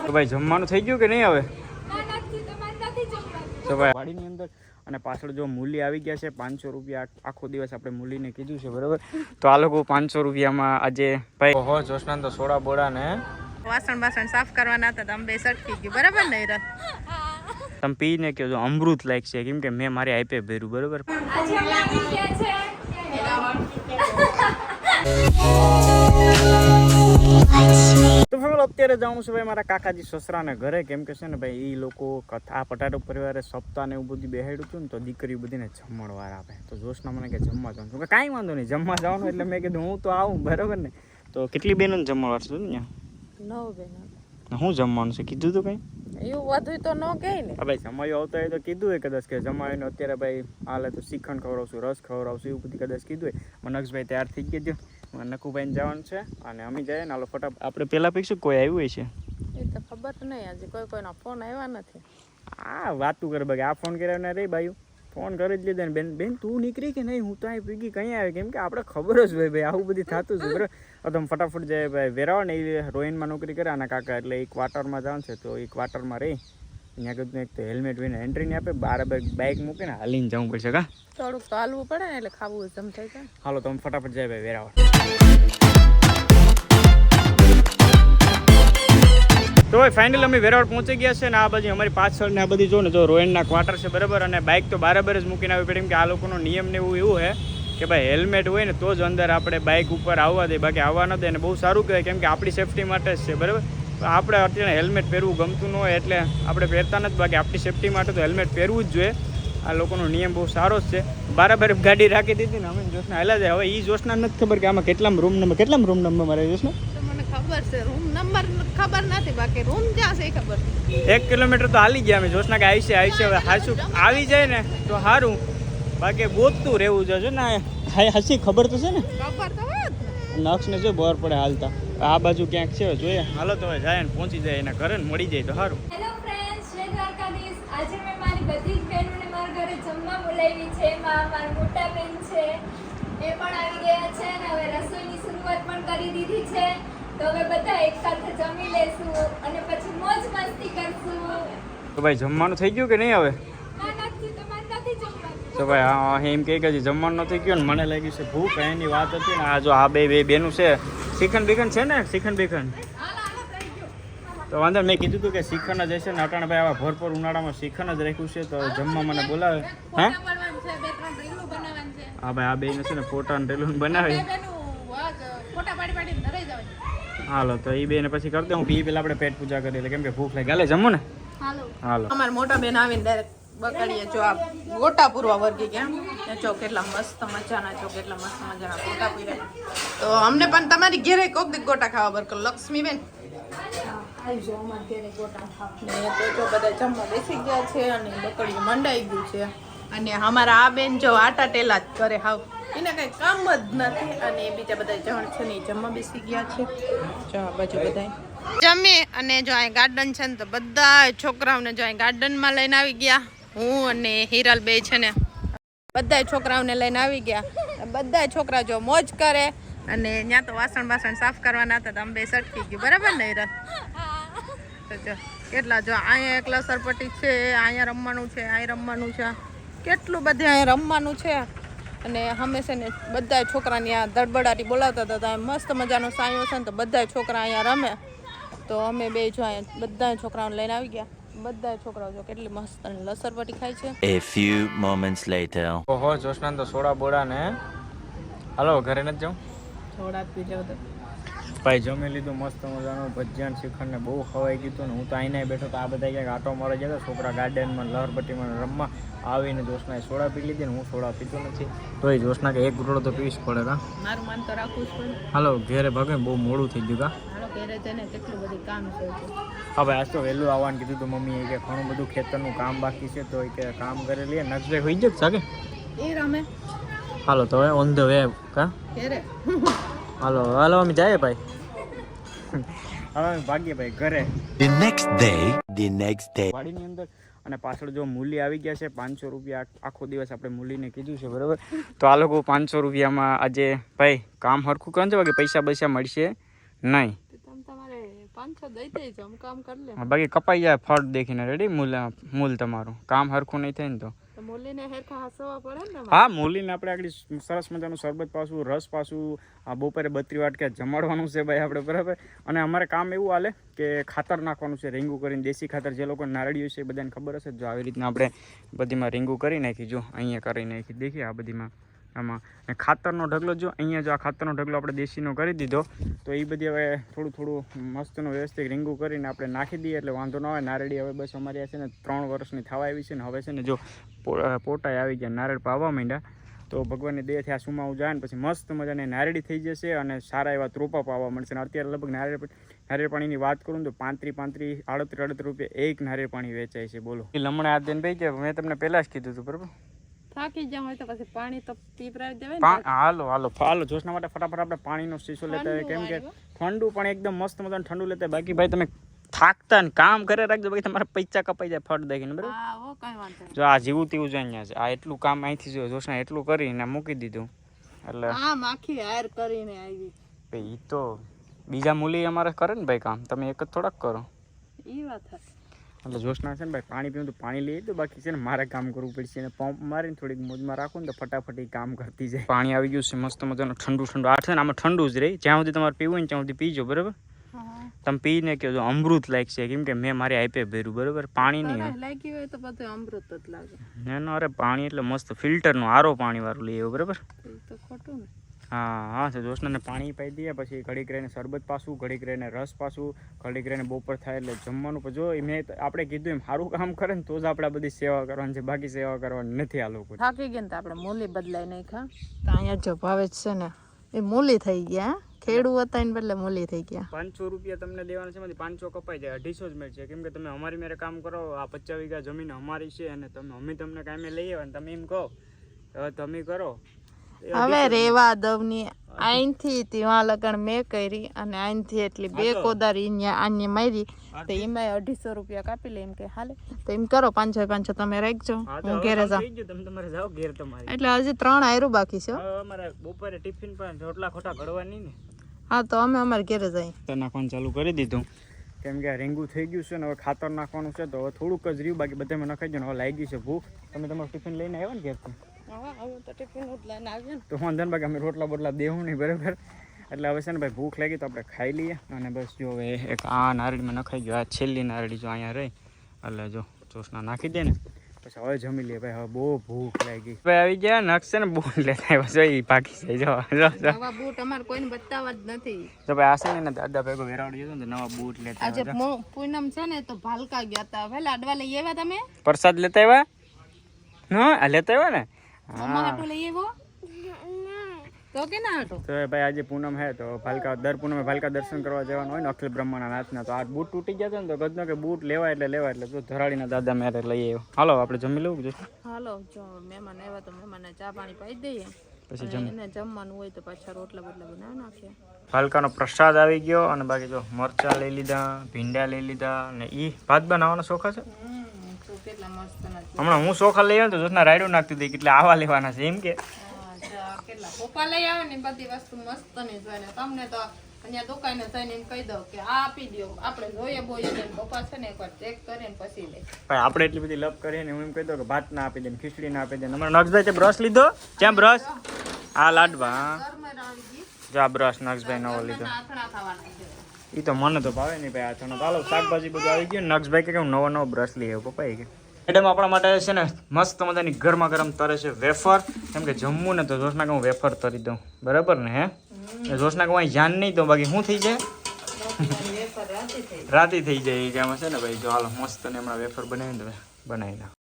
તો ભાઈ જમવાનું થઈ ગયું કે નહીં હવે? ના નથી તમારે નથી જમવાનું. તો ભાઈ વાડીની અંદર અને પાછળ જો મૂલી આવી ગયા છે પાંચસો રૂપિયા આખો દિવસ આપણે મૂલીને કીધું છે બરાબર? તો આ લોકો પાંચસો રૂપિયામાં આજે ભાઈ હો જોશનાન તો સોડા બોડા ને વાસણ બાસણ સાફ કરવાના હતા તો અમે બે સટકી ગયું બરાબર ને હિરલ? તમે પીને કહેજો અમૃત લાયક છે કેમ કે મેં મારી આઈપે ભર્યું બરાબર? છે ફેમિલી અત્યારે જાઉં છું ભાઈ મારા કાકાજી સસરાને ઘરે. કેમ કે છે ને ભાઈ એ લોકો કથા પટાટો પરિવારે સપ્તાહને એવું બધું બેહાડ્યું હતું ને તો દીકરી બધીને જમણવાર આપે. તો જોશના મને કે જમવા જવાનું છું. કે કાંઈ વાંધો નહીં જમવા જવાનું એટલે મેં કીધું હું તો આવું બરાબર ને? તો કેટલી બહેનોને જમણવાર છે ને નવ શું જમવાનું છે? કીધું તું કંઈ? એવું વધુ તો ન કહે ને. ભાઈ જમાયું આવતો હોય તો કીધું હોય કદાચ કે જમાવીને અત્યારે ભાઈ હાલે તો શ્રીખંડ ખવડાવશું રસ ખવડાવશું એવું બધું કદાચ કીધું હોય. મનક્ષભાઈ તૈયાર થઈ ગયા છે નકુભાઈને જવાનું છે અને અમે જઈએ ને હાલો ફટાફટ. આપણે પહેલાં પીશું કોઈ આવ્યું હોય છે? એ તો ખબર નહીં આજે કોઈ કોઈનો ફોન આવ્યા નથી. આ વાતું કરે બાકી આ ફોન કર્યા ને રે ભાઈ ફોન કરી જ લીધો ને. બેન બેન તું નીકળી કે નહીં? હું તો અહીં પીગી કંઈ આવે? કેમ કે આપણે ખબર જ હોય ભાઈ આવું બધું થતું જ બરાબર? તમે ફટાફટ જાય ભાઈ વેરાવા ને એ રોહિનમાં નોકરી કરે આના કાકા એટલે એ ક્વાર્ટરમાં જવાનું છે તો એ ક્વાર્ટરમાં રહી અહીંયા ને એક તો હેલ્મેટ વિના એન્ટ્રી નહીં આપે બાર બાઇક મૂકીને હાલીને જવું પડશે કા? થોડુંક તો હાલવું પડે ને એટલે ખાવું જમ થાય છે હાલો તમે ફટાફટ જાય ભાઈ વેરાવળ. તો ભાઈ ફાઇનલ અમે વેરાવળ પહોંચી ગયા છે ને આ બાજુ અમારી પાછળ ને આ બધી જો ને જો રોયનના ક્વાર્ટર છે બરાબર? અને બાઇક તો બરાબર જ મૂકીને આવી પડે કે આ લોકોનો નિયમ ને એવું એવું છે કે ભાઈ હેલ્મેટ હોય ને તો જ અંદર આપણે બાઇક ઉપર આવવા દે બાકી આવવા ન દે અને બહુ સારું કહેવાય કેમ કે આપણી સેફટી માટે જ છે બરાબર? આપણે અત્યારે હેલ્મેટ પહેરવું ગમતું ન હોય એટલે આપણે પહેરતા નથી. બાકી આપણી સેફટી માટે તો હેલ્મેટ પહેરવું જ જોઈએ. આ લોકોનો નિયમ બહુ સારો જ છે. બરાબર ગાડી રાખી દીધી ને અમે જોશના હેલા જાય. હવે એ જોશના નથી ખબર કે આમાં કેટલા રૂમ નંબર કેટલા રૂમ નંબર મારે જોશના? મને ખબર છે રૂમ નંબર ખબર નથી. બાકી રૂમ જ્યાં છે ખબર એક કિલોમીટર તો હાલી ગયા અમે જોશના કે આવી છે આવી છે હવે હાસુ આવી જાય ને તો સારું બાકી ગોતતું રહેવું જોઈએ ને હાઈ હાચી ખબર તો છે ને? ખબર તો ને નક્ષને જો બહાર પડે હાલતા. આ બાજુ ક્યાંક છે જોઈએ. હાલો તો જાય ને પહોંચી જાય એના ઘરે ને મળી જાય તો સારું હેલો ફ્રેન્ડ્સ જય દ્વારકાધીશ. આજે મેં મારી બધી જ બહેનોને મારા ઘરે જમવા બોલાવી છે એમાં મારા મોટા બેન છે. એ પણ આવી ગયા છે અને હવે રસોઈની શરૂઆત પણ કરી દીધી છે. તો હવે બધા એકસાથે જમી લેશું અને પછી મોજ મસ્તી કરશું. તો ભાઈ જમવાનું થઈ ગયું કે નહીં હવે ના નથી તમારે નથી જમવાનું તો ભાઈ હા એમ કહે કે હજી જમવાનું નથી ગયું ને મને લાગ્યું છે ભૂખ એની વાત હતી ને આ જો આ બે બે બેનું છે. શ્રીખંડ બિખંડ છે ને? શ્રીખંડ બિખંડ. તો વાંધો મેં કીધું હતું કે શ્રીખંડ જ હશે ને અટાણભાઈ આવા ભરપૂર ઉનાળામાં શ્રીખંડ જ રાખ્યું છે તો જમવા મને બોલાવે. હે? હા ભાઈ આ બે છે ને ફોટા ને રેલું બનાવે. હાલો તો એ બેને પછી કરते હું પી પેલા આપણે પેટ પૂજા કરી એટલે કેમ કે ભૂખ લાગે. હાલે જમો ને? હાલો. હાલો. અમારા મોટા બેન આવીને ડાયરેક્ટ બકડીએ જો આ ગોટા પૂરવા વર્ગી ગયા જો કેટલા મસ્ત મજાના જો કેટલા મસ્ત મજાના ગોટા પૂર્યા. તો અમને પણ તમારી ઘેરે કોક દી ગોટા ખાવા બરકો લક્ષ્મીબેન? તો બધા જમવા બેસી ગયા છે અને બકડીયું મંડાઈ ગયું છે. અને અમારા આ બેન જો આટા ટેલા જ કરે હાવ. એને કંઈ કામ જ નથી અને બીજા બધા જણ છે ને જમવા બેસી ગયા છે. જો આ બાજુ બધા જમી અને જો અહીં ગાર્ડન છે ને તો બધા છોકરાઓને જો અહીં ગાર્ડનમાં લઈને આવી ગયા. હું અને હિરલ બે છે ને બધા છોકરાઓને લઈને આવી ગયા. બધા છોકરા જો મોજ કરે. અને ત્યાં તો વાસણ વાસણ સાફ કરવાના હતા તો અમે બે સરખી ગયું. બરાબર ને હિરલ? તો જો કેટલા જો, અહીંયા એક લસરપટ્ટી છે, અહીંયા રમવાનું છે, અહીંયા રમવાનું છે. કેટલું બધે અહીંયા રમવાનું છે. અને હંમેશા ને બધા છોકરાની આ દડબડાટી બોલાવતા હતા ત્યાં મસ્ત મજાનો સાયો છે ને તો બધા છોકરા અહીંયા રમે. તો અમે બે જો અહીંયા બધા છોકરાઓને લઈને આવી ગયા. બધા છોકરાઓ જો કેટલી મસ્ત અને લસરપટ્ટી ખાય છે. A few moments later. ઓહો જોશના તો સોડા બોડા ને. હાલો ઘરે નથી જાઉં થોડા પી લેવો તો ભાઈ જમી લીધું મસ્ત મજાનું. ભજીયાન શ્રીખંડ ને બહુ ખવાઈ ગયું હતું ને. હું તો આઈને બેઠો તો આ બધા ક્યાંક આટો મળે છે છોકરા ગાર્ડનમાં લહરપટ્ટીમાં રમવા. આવીને જોશનાએ સોડા પી લીધી ને હું સોડા પીતો નથી. તો એ જોશના કે એક ગુટડો તો પીવીશ પડે કા? મારું માન તો રાખવું જ પડે. હાલો ઘેરે ભાગે બહુ મોડું થઈ ગયું કા? હાલો ઘરે જઈને કેટલું બધું કામ છે હા ભાઈ આજ તો વહેલું આવવાનું કીધું તો મમ્મીએ કે ઘણું બધું ખેતરનું કામ બાકી છે તો એ કે કામ કરી લઈએ. નજરે હોઈ જ સાકે એ રમે. હાલો તો હવે ઓન ધ વે કા? ઘરે. હાલો હાલો અમે જાય ભાઈ. હવે ભાગીએ ભાઈ ઘરે. The next day the next day વાડીની અંદર અને પાછળ જો મૂલી આવી ગયા છે પાંચસો રૂપિયા આખો દિવસ આપણે મૂલીને કીધું છે બરાબર? તો આ લોકો પાંચસો રૂપિયામાં આજે ભાઈ કામ હરખું કરે છે બાકી પૈસા પૈસા મળશે નહીં. બાકી કપાઈ જાય ફળ દેખીને રેડી મૂલ મૂલ તમારું. કામ હરખું નહીં થાય ને તો. હા, મૂલીને આપણે આગળ સરસ મજાનું શરબત પાછું, રસ પાછું, આ બપોરે બત્રી વાટકે જમાડવાનું છે ભાઈ આપણે, બરાબર? અને અમારે કામ એવું હાલે કે ખાતર નાખવાનું છે, રીંગું કરીને, દેશી ખાતર જે લોકો નારળીઓ છે એ બધાને ખબર હશે. જો આવી રીતના આપણે બધીમાં રીંગું કરી નાખી, જો અહીંયા કરી નાખી. દેખીએ આ બધીમાં. આમાં. ખાતરનો ઢગલો જો, અહીંયા જો આ ખાતરનો ઢગલો આપણે દેશીનો કરી દીધો, તો એ બધી હવે થોડું થોડું મસ્તનું વ્યવસ્થિત રીંગું કરીને આપણે નાખી દઈએ, એટલે વાંધો ન આવે. નારળી હવે બસ અમારી છે ને ત્રણ વર્ષની થવા આવી છે ને, હવે છે ને જો પો- આવી ગયા, નારળ પાવા માંડ્યા. તો ભગવાનની દેહથી આ સુમાવું જાય ને, પછી મસ્ત મજાની નારળી થઈ જશે અને સારા એવા ત્રોપા પાવા મળશે. અને અત્યારે લગભગ નારિયેળ નારિયેળ પાણીની વાત કરું તો પાંત્રી પાંત્રી આડત્રીસ આડત્રીસ રૂપિયા એક નારિયેળ પાણી વેચાય છે, બોલો. લમણે આ દેન ભાઈ કે, મેં તમને પહેલાં જ કીધું હતું, બરાબર? થાકી જાવ હોય તો પછી પાણી તો પીપરાવી દેવાય હાલો હાલો હાલો જોશના માટે ફટાફટ આપણે પાણીનો શીશો લેતા હોય કેમ કે ઠંડુ પણ એકદમ મસ્ત મજાનું ઠંડુ લેતા. બાકી ભાઈ તમે થાકતા ને કામ કરે રાખજો બાકી તમારા પૈસા કપાઈ જાય ફટ દેખીને બરાબર? જો આ જીવું તેવું જ અહીંયા છે. આ એટલું કામ અહીંથી જો જોશના એટલું કરીને મૂકી દીધું. એટલે આમ આખી હાર કરીને આવી. ભાઈ તો બીજા મૂલી અમારે કરે ને ભાઈ કામ. તમે એક જ થોડાક કરો. એ વાત હશે એટલે જોશના છે ને ભાઈ પાણી પીવું તો પાણી લઈ તો બાકી છે ને મારે કામ કરવું પડશે અને પંપ મારીને થોડીક મોજમાં રાખું ને તો ફટાફટ કામ કરતી જાય. પાણી આવી ગયું છે મસ્ત મજાનું ઠંડુ ઠંડુ. આ છે ને આમાં ઠંડુ જ રહી જ્યાં સુધી તમારે પીવું હોય ને ત્યાં સુધી પીજો બરાબર? તમે પીને ને જો અમૃત છે. કેમ કે મેં મારી આઈપે ભર્યું બરાબર? પાણી નહીં લાગી હોય તો બધું અમૃત જ લાગે. ના ના અરે પાણી એટલે મસ્ત ફિલ્ટરનું આરો પાણી વાળું લઈએ બરાબર? તો ખોટું ને. હા હા છે. જોશનાને પાણી પાઈ દઈએ પછી ઘડીક રહીને શરબત પાછું ઘડીક રહીને રસ પાછું ઘડીક રહીને બપોર થાય એટલે જમવાનું. પછી જો મેં તો- આપણે કીધું એમ સારું કામ કરે ને તો જ આપણે બધી સેવા કરવાની છે. બાકી સેવા કરવાની નથી આ લોકો. થાકી ગયા ને તો આપણે મૂલી બદલાઈ ખા તો અહીંયા જો ભાવે જ છે ને એ મૂલી થઈ ગયા? ખેડૂ હતા એને બદલે મૂલી થઈ ગયા. પાંચસો રૂપિયા તમને દેવાના છે પાંચસો કપાઈ જાય અઢીસો જ મળશે. કેમ કે તમે અમારી મેરે કામ કરો આ પચાસ વીઘા જમીન અમારી છે અને તમે અમે તમને કામે લઈએ અને તમે એમ કહો હવે તમે કરો. હવે રેવા દવની અહીંથી ત્યાં લગણ મેં કરી અને અહીંથી એટલી બે કોદારી આને મારી. તો એમાં અઢીસો રૂપિયા કાપી લે એમ કે હાલે. તો એમ કરો પાંચસો પાંચસો તમે રાખજો. હું ઘેરે જાઉં. ગયું એટલે હજી ત્રણ આયરું બાકી છે અમારે બપોરે ટિફિન પણ રોટલા ખોટા ઘડવાની ને. હા તો અમે અમારે ઘેરે જઈએ. તો નાખવાનું ચાલુ કરી દીધું. કેમ કે રીંગું થઈ ગયું છે ને હવે ખાતર નાખવાનું છે તો હવે થોડુંક જ રહ્યું બાકી બધામાં નખાઈ ગયું હવે લાગી છે ભૂખ. તમે તમારું ટિફિન લઈને આવ્યો ને ઘેરથી? તો વાંધો ને બાકી અમે રોટલા બોટલા દેવું નહીં બરાબર? એટલે હવે છે ને ભાઈ ભૂખ લાગી તો આપણે ખાઈ લઈએ. અને બસ જો હવે એક આ નારળીમાં નખાઈ ગયો આ છેલ્લી નારળી જો અહીંયા રહી. એટલે જો ચોસના નાખી દે ને પછી હવે જમી લઈએ. ભાઈ હવે બહુ ભૂખ લાગી. ભાઈ આવી ગયા નખશે ને બહુ લેતા આવ્યા એ પાકી જાય. જો નવા બૂટ અમારે કોઈને બતાવવા જ નથી. તો ભાઈ આ છે ને દાદા ભેગો વેરાવડી જતો ને નવા બૂટ લેતા આજે પૂનમ છે ને તો ભાલકા ગયા હતા. પહેલા અડવા લઈ આવ્યા તમે? પ્રસાદ લેતા આવ્યા? હા આ લેતા આવ્યા ને? મમ્મા હાટુ લઈ આવ્યો? તો કે ના હાટુ તો ભાઈ આજે પૂનમ હે તો ભાલકા દર પૂનમે ભાલકા દર્શન કરવા જવાનું હોય ને અખિલ બ્રહ્માના નાથના તો આ બૂટ તૂટી ગયા છે ને તો ગજનો કે બૂટ લેવા એટલે લેવા એટલે તો ધરાડીના દાદા મેરે લઈ આવ્યો. હાલો આપણે જમી લેવું જોઈએ હાલો જો મહેમાન આવ્યા તો મહેમાનને ચા પાણી પાઈ દઈએ. પછી જમીને જમવાનું હોય તો પાછા રોટલા બોટલા બનાવી નાખીએ. ભાલકાનો પ્રસાદ આવી ગયો અને બાકી જો મરચા લઈ લીધા ભીંડા લઈ લીધા અને ઈ ભાત બનાવવાનો શોખા છે ના હમણાં હું શોખા લઈ આવ્યો તો જોતના રાયડું નાખતી હતી એટલે આવા લેવાના છે એમ કે. કેટલા? પપ્પા લઈ આવે ને બધી વસ્તુ મસ્તની જોઈને. તમને તો અહીંયા દુકાને જઈને એમ કહી દઉં કે આ આપી દો આપણે જોઈએ બોઈએ ને પપ્પા છે ને એકવાર ચેક કરીને પછી લે ભાઈ આપણે એટલી બધી લપ કરીએ ને હું એમ કહી દઉં કે ભાત ના આપી દે ખીચડી ના આપી દે અમારા નક્ષભાઈ તે બ્રશ લીધો? ક્યાં બ્રશ આ લાડવા જો આ બ્રશ નક્ષભાઈ નવો લીધો. આથણા એ તો મને તો ભાવે નહીં ભાઈ આ ચાલો શાકભાજી બધું આવી ગયું નક્ષભાઈ કે હું નવો નવો બ્રશ લઈ આવ્યો પપ્પા કે. મેડમ આપણા માટે છે ને મસ્ત મજાની ગરમા ગરમ તરે છે વેફર. કેમ કે જમવું ને તો જોશના કે હું વેફર તરી દઉં. બરાબર ને હે? જોશના કે હું અહીં ધ્યાન નહીં દઉં. બાકી શું થઈ જાય? રાતી થઈ જાય. એ કે છે ને ભાઈ. જો હાલો મસ્ત ને હમણાં વેફર બનાવી દે બનાવી દઉં